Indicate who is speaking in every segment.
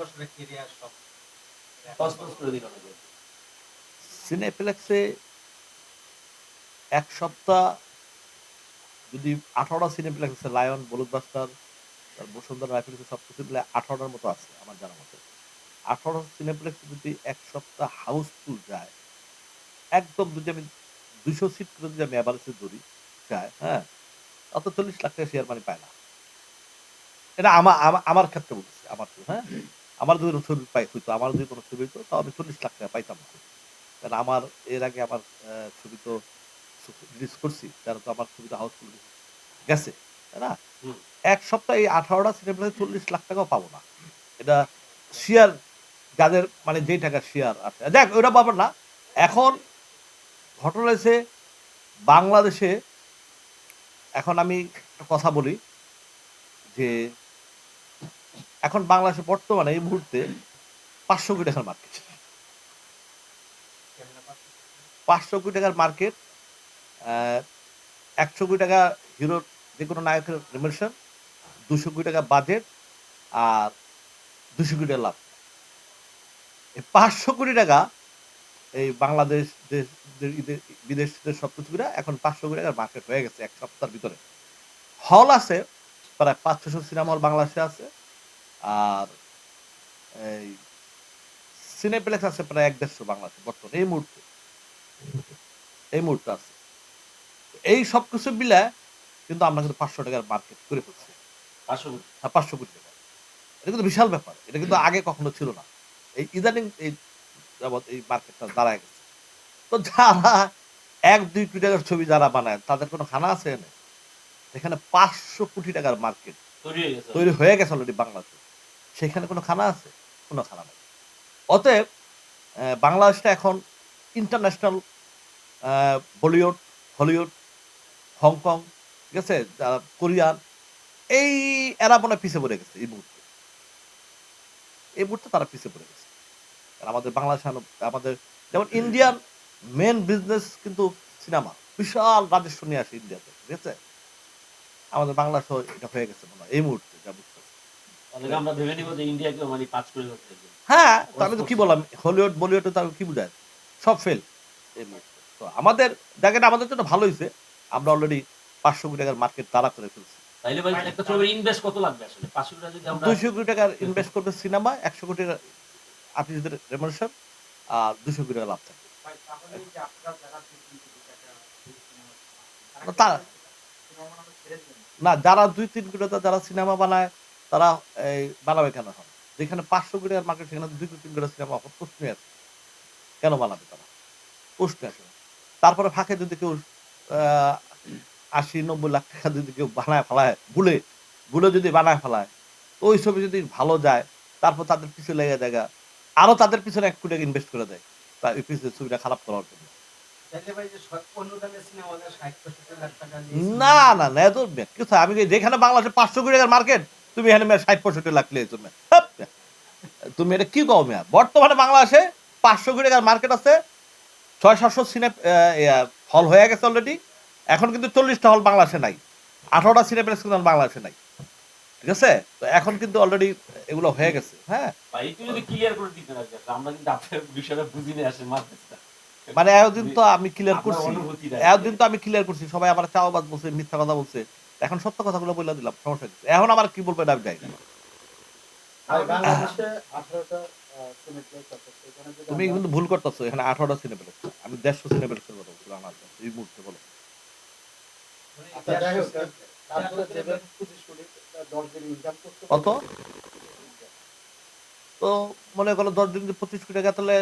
Speaker 1: বছরের কেরিয়ার সব
Speaker 2: তছনছ করে দিল
Speaker 3: সিনেপ্লেক্সে এক সপ্তাহ যদি আঠারোটা সিনেপ্লেক্স আছে লায়ন তার বসুন্ধরা রাইফেলস সব কিছু মিলে আঠারোটার মতো আছে আমার জানা মতে। আঠারো সিনেপ্লেক্স যদি এক সপ্তাহ হাউসফুল যায় একদম যদি আমি দুশো সিট করে যদি আমি অ্যাভারেজে ধরি যায় হ্যাঁ অত চল্লিশ লাখ টাকা শেয়ার মানি পায় না। এটা আমার আমার- আমার ক্ষেত্রে বলছি আমার হ্যাঁ। আমার যদি কোনো ছবি পাই হইতো আমার যদি কোনো ছবি হইতো তাও আমি চল্লিশ লাখ টাকা পাইতাম না কারণ আমার এর আগে আমার ছবি তো রিলিজ করছি তারা তো আমার ছবি তো হাউসফুল গেছে তাই না? এক সপ্তাহে এই আঠারোটা সিনেপ্লেক্সে চল্লিশ লাখ টাকাও পাবো না। এটা শেয়ার যাদের মানে যেই টাকা শেয়ার আছে। দেখ ওটা পাবো না। এখন ঘটনা হয়েছে বাংলাদেশে এখন আমি একটা কথা বলি যে এখন বাংলাদেশে বর্তমানে এই মুহূর্তে পাঁচশো কোটি টাকার মার্কেট পাঁচশো কোটি টাকার মার্কেট একশো কোটি টাকা হিরোর যে কোনো নায়কের রেমিশন দুশো কোটি টাকা বাজেট আর দুশো কোটি টাকা লাভ। এই পাঁচশো কোটি টাকা এই বাংলাদেশ দেশ বিদেশিদের সব কিছু এখন পাঁচশো কোটি টাকার মার্কেট হয়ে গেছে এক সপ্তাহের ভিতরে। হল আছে, প্রায় পাঁচ ছশো সিনেমা হল বাংলাদেশে আছে। আর এই সিনেপ্লেক্স আছে প্রায় এক দেড়শো বাংলাদেশে বর্তমানে এই মুহূর্তে। এই মুহূর্তে আছে। এই সব কিছু মিলে কিন্তু আমরা কিন্তু পাঁচশো টাকার মার্কেট করে ফেলছি।
Speaker 2: পাঁচশো
Speaker 3: হ্যাঁ পাঁচশো কোটি টাকা। এটা কিন্তু বিশাল ব্যাপার। এটা কিন্তু আগে কখনো ছিল না। এই ইদানিং এই যাবৎ এই মার্কেটটা দাঁড়ায় গেছে। তো যারা এক দুই কোটি টাকার ছবি যারা বানায় তাদের কোনো খানা আছে এখানে? পাঁচশো কোটি টাকার মার্কেট
Speaker 2: তৈরি হয়ে গেছে।
Speaker 3: তৈরি হয়ে গেছে অলরেডি বাংলাদেশে সেখানে কোনো খানা আছে? কোনো খানা নেই। অতএব বাংলাদেশটা এখন ইন্টারন্যাশনাল বলিউড হলিউড হংকং ঠিক আছে? কোরিয়ান এই এরা মনে পিছিয়ে পড়ে গেছে এই মুহূর্তে। এই মুহূর্তে তারা পিছিয়ে পড়ে গেছে। আমাদের বাংলাদেশ আমাদের, যেমন ইন্ডিয়ান মেন বিজনেস কিন্তু সিনেমা বিশাল রাজস্ব নিয়ে আসে ইন্ডিয়াতে ঠিক আছে? আমাদের বাংলাদেশ এটা হয়ে গেছে মনে হয় এই মুহূর্তে যা বুঝতে পারছি।
Speaker 2: তাহলে আমরা ভেবে নিব যে ইন্ডিয়াকে মানে পাঁচ করে ধরতে
Speaker 3: হ্যাঁ তো আমি তো কি বললাম? হলিউড বলিউড তো আমি কি বুঝাই সব ফেল তো আমাদের দেখেন আমাদের জন্য ভালো হয়েছে। আমরা অলরেডি পাঁচশো কোটি টাকার মার্কেট তারা করে ফেলছি।
Speaker 2: তাইলে ভাই একটা ছবির ইনভেস্ট কত লাগবে আসলে? পাঁচশো টাকা যদি আমরা
Speaker 3: দুইশো কোটি টাকার ইনভেস্ট করবে সিনেমা একশো কোটি আর্টিস্টদের রেমোনেশন আর দুশো কোটি টাকা লাভ থাকবে।
Speaker 1: তাহলে
Speaker 3: না যারা দুই তিন কোটি যারা সিনেমা বানায় তারা এই বানাবে কেন এখন? যেখানে পাঁচশো কোটি টাকার মার্কেট সেখানে দুই কোটি তিন কোটি সিনেমা প্রশ্নই আছে। কেন বানাবে তারা? প্রশ্ন আছে তারপরে ফাঁকে যদি কেউ আশি নব্বই লাখ টাকা যদি কেউ বানায় ফেলায় ভুলে ভুলে যদি বানায় ফেলায় তো ওই ছবি যদি ভালো যায় তারপর তাদের পিছনে লেগে জায়গা আরও তাদের পিছনে এক কোটি ইনভেস্ট করে দেয় তা ওই পিছনে ছবিটা খারাপ করার জন্য। না না না এত কি থাকে? আমি যেখানে বাংলাদেশে পাঁচশো কোটি টাকার মার্কেট তুমি এখানে মেয়ে ষাট পঁয়ষট্টি লাখ লিয়েছো মেয়ে। তুমি এটা কি কও মেয়া? বর্তমানে বাংলাদেশে পাঁচশো কোটি টাকার মার্কেট আছে ছয় সাতশো সিনে হল হয়ে গেছে অলরেডি এখন কিন্তু চল্লিশটা হল বাংলাদেশে নাই। আঠারোটা সিনেপ্লেক্স কিন্তু বাংলাদেশে নাই। ঠিক আছে? তো এখন কিন্তু অলরেডি এগুলো হয়ে গেছে। হ্যাঁ।
Speaker 2: ভাই যদি ক্লিয়ার করে দিতে আমরা কিন্তু আপনার বিষয়টা বুঝি নিয়ে আসে
Speaker 3: মানে এতদিন তো আমি ক্লিয়ার করছি। এতদিন তো আমি ক্লিয়ার করছি। সবাই আমার চাওয়াবাদ বলছে মিথ্যা কথা বলছে। এখন সত্য কথাগুলো বলে দিলাম সমস্যা কি এখন আমার কি বলব এটা আমি যাই না।
Speaker 4: আর বাংলাদেশে আঠারোটা সিনেপ্লেক্স আছে। সেখানে যদি
Speaker 3: তুমি
Speaker 4: আমরা-
Speaker 3: কিন্তু ভুল করতেছো এখানে আঠারোটা সিনেপ্লেক্স আমি দেড়শো সিনেপ্লেক্সের কথা বলছি বাংলাদেশে এই মুহূর্তে বলো।
Speaker 4: আচ্ছা, দশ দিন
Speaker 3: কত? তো মনে করো দশ দিন পঁচিশ কোটি টাকা তাহলে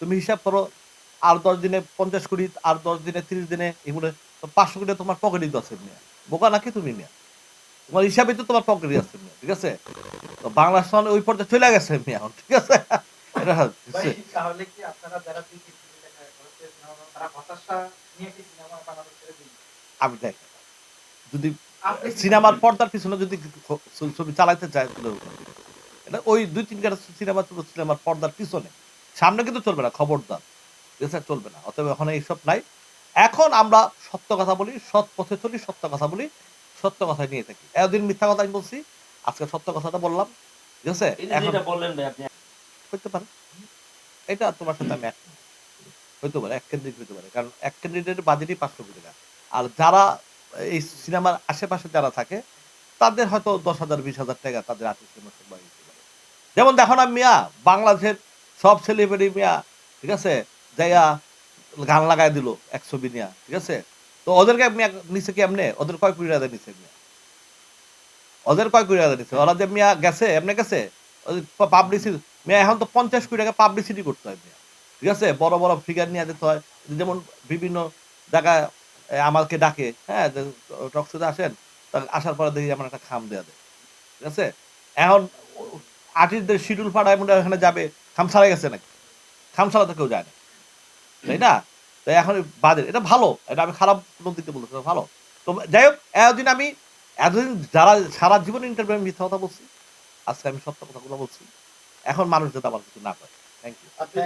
Speaker 3: তুমি হিসাব করো আর দশ দিনে পঞ্চাশ কোটি আর দশ দিনে তিরিশ দিনে এগুলো পাঁচশো কোটি তোমার তো আছে। মেয়ে বোকা নাকি তুমি মেয়ে? তোমার হিসাবে তো তোমার পকেটই আছে মেয়ে ঠিক আছে? তো বাংলাদেশ মানে ওই পর্যায়ে চলে গেছে মেয়ে ঠিক আছে? এটা
Speaker 1: তাহলে কি আপনারা যারা কোটি দিন
Speaker 3: আমি দেখ যদি সিনেমার পর্দার পিছনে যদি ছবি চালাইতে চায় এটা ওই দুই তিন ঘণ্টা সিনেমা চলবে সিনেমার পর্দার পিছনে। সামনে কিন্তু চলবে না খবরদার। এছাড়া চলবে না। অতএব এখন এইসব নাই। এখন আমরা সত্য কথা বলি সৎ পথে চলি সত্য কথা বলি সত্য কথা নিয়ে থাকি। এতদিন মিথ্যা কথা আমি বলছি আজকে সত্য কথাটা বললাম ঠিক আছে?
Speaker 2: বললেন ভাই আপনি।
Speaker 3: পারে। এটা তোমার সাথে আমি হইতে পারে এক ক্যান্ডিডেট হইতে পারে কারণ এক ক্যান্ডিডেটের বাজেটই পাঁচশো কোটি টাকা। আর যারা এই সিনেমার আশেপাশে যারা থাকে তাদের হয়তো দশ হাজার বিশ হাজার টাকা তাদের আর্টিস্টের মতো যেমন দেখো না মিয়া বাংলাদেশের সব সেলিব্রিটি মিয়া ঠিক আছে? যাইয়া গান লাগাই দিল এক ছবি নিয়া, ঠিক আছে? তো ওদেরকে নিচে কি এমনি ওদের কয় কোটি টাকা নিচে ওদের কয় কোটি টাকা নিচে ওরা যে মিয়া গেছে, এমনি গেছে? পাবলিসিটি মিয়া এখন তো পঞ্চাশ কোটি টাকা পাবলিসিটি করতে হয় মিয়া। ঠিক আছে? বড় বড় ফিগার নিয়ে যেতে হয়। যেমন বিভিন্ন জায়গায় আমাকে ডাকে হ্যাঁ টকশোতে আসেন তা আসার পরে দেখি আমার একটা খাম দেওয়া দেয়। ঠিক আছে? এখন আর্টিস্টদের শিডিউল ফাড়ায় মনে এখানে যাবে। খাম ছাড়াই গেছে নাকি? খাম ছাড়া তো কেউ যায় না। তাই না? তাই এখন বাজেট এটা ভালো। এটা আমি খারাপ কোনো দিকে বলতে ভালো। তো যাই হোক, এতদিন আমি, এতদিন যারা সারা জীবন ইন্টারভিউ আমি মিথ্যা কথা বলছি, আজকে আমি সত্য কথাগুলো বলছি। এখন মানুষ যাতে আমার কিছু না করে। থ্যাংক ইউ
Speaker 4: আপনি